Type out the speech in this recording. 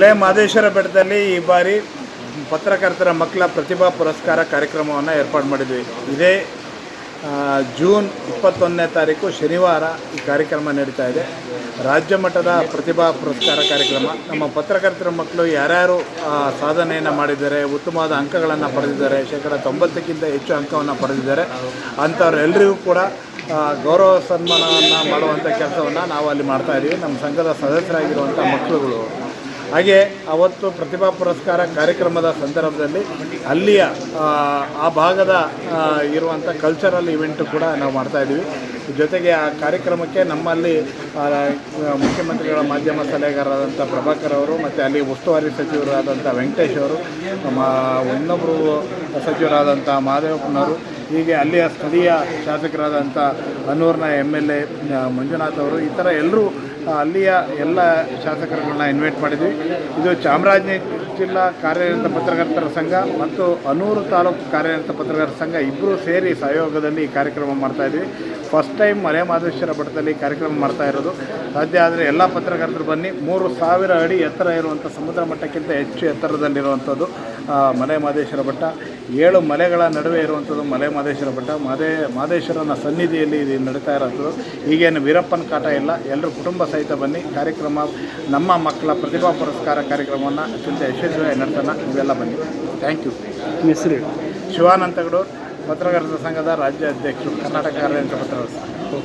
ಮಲೆ ಮಹದೇಶ್ವರ ಬೆಟ್ಟದಲ್ಲಿ ಈ ಬಾರಿ ಪತ್ರಕರ್ತರ ಮಕ್ಕಳ ಪ್ರತಿಭಾ ಪುರಸ್ಕಾರ ಕಾರ್ಯಕ್ರಮವನ್ನು ಏರ್ಪಾಡು ಮಾಡಿದ್ವಿ. ಇದೇ ಜೂನ್ ಇಪ್ಪತ್ತೊಂದನೇ ತಾರೀಕು ಶನಿವಾರ ಈ ಕಾರ್ಯಕ್ರಮ ನಡೀತಾ ಇದೆ. ರಾಜ್ಯ ಮಟ್ಟದ ಪ್ರತಿಭಾ ಪುರಸ್ಕಾರ ಕಾರ್ಯಕ್ರಮ. ನಮ್ಮ ಪತ್ರಕರ್ತರ ಮಕ್ಕಳು ಯಾರ್ಯಾರು ಸಾಧನೆಯನ್ನು ಮಾಡಿದ್ದಾರೆ, ಉತ್ತಮವಾದ ಅಂಕಗಳನ್ನು ಪಡೆದಿದ್ದಾರೆ, ಶೇಕಡ ತೊಂಬತ್ತಕ್ಕಿಂತ ಹೆಚ್ಚು ಅಂಕವನ್ನು ಪಡೆದಿದ್ದಾರೆ ಅಂಥವ್ರೆಲ್ಲರಿಗೂ ಕೂಡ ಗೌರವ ಸನ್ಮಾನವನ್ನು ಮಾಡುವಂಥ ಕೆಲಸವನ್ನು ನಾವು ಅಲ್ಲಿ ಮಾಡ್ತಾ ಇದ್ದೀವಿ ನಮ್ಮ ಸಂಘದ ಸದಸ್ಯರಾಗಿರುವಂಥ ಮಕ್ಕಳುಗಳು. ಹಾಗೆ ಅವತ್ತು ಪ್ರತಿಭಾ ಪುರಸ್ಕಾರ ಕಾರ್ಯಕ್ರಮದ ಸಂದರ್ಭದಲ್ಲಿ ಅಲ್ಲಿಯ ಆ, ಭಾಗದ ಇರುವಂಥ ಕಲ್ಚರಲ್ ಇವೆಂಟು ಕೂಡ ನಾವು ಮಾಡ್ತಾ ಇದ್ದೀವಿ. ಜೊತೆಗೆ ಆ ಕಾರ್ಯಕ್ರಮಕ್ಕೆ ನಮ್ಮಲ್ಲಿ ಮುಖ್ಯಮಂತ್ರಿಗಳ ಮಾಧ್ಯಮ ಸಲಹೆಗಾರರಾದಂಥ ಪ್ರಭಾಕರ್ ಅವರು ಮತ್ತು ಅಲ್ಲಿ ಉಸ್ತುವಾರಿ ಸಚಿವರಾದಂಥ ವೆಂಕಟೇಶ್ ಅವರು ನಮ್ಮ ಇನ್ನೊಬ್ಬರು ಸಚಿವರಾದಂಥ ಮಹಾದೇವಪ್ಪನವರು ಹೀಗೆ ಅಲ್ಲಿಯ ಸ್ಥಳೀಯ ಶಾಸಕರಾದಂಥ ಅನೂರ್ನ ಎಂ ಎಲ್ ಎ ಮಂಜುನಾಥ್ ಅವರು ಈ ಥರ ಎಲ್ಲರೂ ಅಲ್ಲಿಯ ಎಲ್ಲ ಶಾಸಕರುಗಳನ್ನ ಇನ್ವೈಟ್ ಮಾಡಿದ್ವಿ. ಇದು ಚಾಮರಾಜನಗರ ಜಿಲ್ಲಾ ಕಾರ್ಯನಿರತ ಪತ್ರಕರ್ತರ ಸಂಘ ಮತ್ತು ಅನೂರು ತಾಲೂಕು ಕಾರ್ಯನಿರತ ಪತ್ರಕರ್ತರ ಸಂಘ ಇಬ್ಬರು ಸೇರಿ ಸಹಯೋಗದಲ್ಲಿ ಈ ಕಾರ್ಯಕ್ರಮ ಮಾಡ್ತಾ ಇದ್ವಿ. ಫಸ್ಟ್ ಟೈಮ್ ಮಲೆ ಮಾದೇಶ್ವರ ಮಠದಲ್ಲಿ ಕಾರ್ಯಕ್ರಮ ಮಾಡ್ತಾ ಇರೋದು. ಸಾಧ್ಯ ಆದರೆ ಎಲ್ಲ ಪತ್ರಕರ್ತರು ಬನ್ನಿ. ಮೂರು ಸಾವಿರ ಅಡಿ ಎತ್ತರ ಇರುವಂಥ ಸಮುದ್ರ ಮಟ್ಟಕ್ಕಿಂತ ಹೆಚ್ಚು ಎತ್ತರದಲ್ಲಿರುವಂಥದ್ದು ಮಲೆ ಮಹದೇಶ್ವರ ಬೆಟ್ಟ ಏಳು ಮಲೆಗಳ ನಡುವೆ ಇರುವಂಥದ್ದು ಮಲೆ ಮಹದೇಶ್ವರ ಬೆಟ್ಟ. ಮಾದೇ ಮಹದೇಶ್ವರನ ಸನ್ನಿಧಿಯಲ್ಲಿ ಇದು ನಡೀತಾ ಇರೋದು ಈಗೇನು ವೀರಪ್ಪನ ಕಾಟ ಇಲ್ಲ. ಎಲ್ಲರೂ ಕುಟುಂಬ ಸಹಿತ ಬನ್ನಿ. ಕಾರ್ಯಕ್ರಮ ನಮ್ಮ ಮಕ್ಕಳ ಪ್ರತಿಭಾ ಪುರಸ್ಕಾರ ಕಾರ್ಯಕ್ರಮವನ್ನು ಅತ್ಯಂತ ಯಶಸ್ವಿಯಾಗಿ ನಡೆಸೋಣ. ನೀವೆಲ್ಲ ಬನ್ನಿ. ಥ್ಯಾಂಕ್ ಯು ಹೆಸರು ಶಿವಾನಂತಗಡೂರು ಪತ್ರಕರ್ತರ ಸಂಘದ ರಾಜ್ಯ ಅಧ್ಯಕ್ಷರು ಕರ್ನಾಟಕ ಕಾರ್ಯನಿರತ ಪತ್ರಕರ್ತರ ಸಂಘ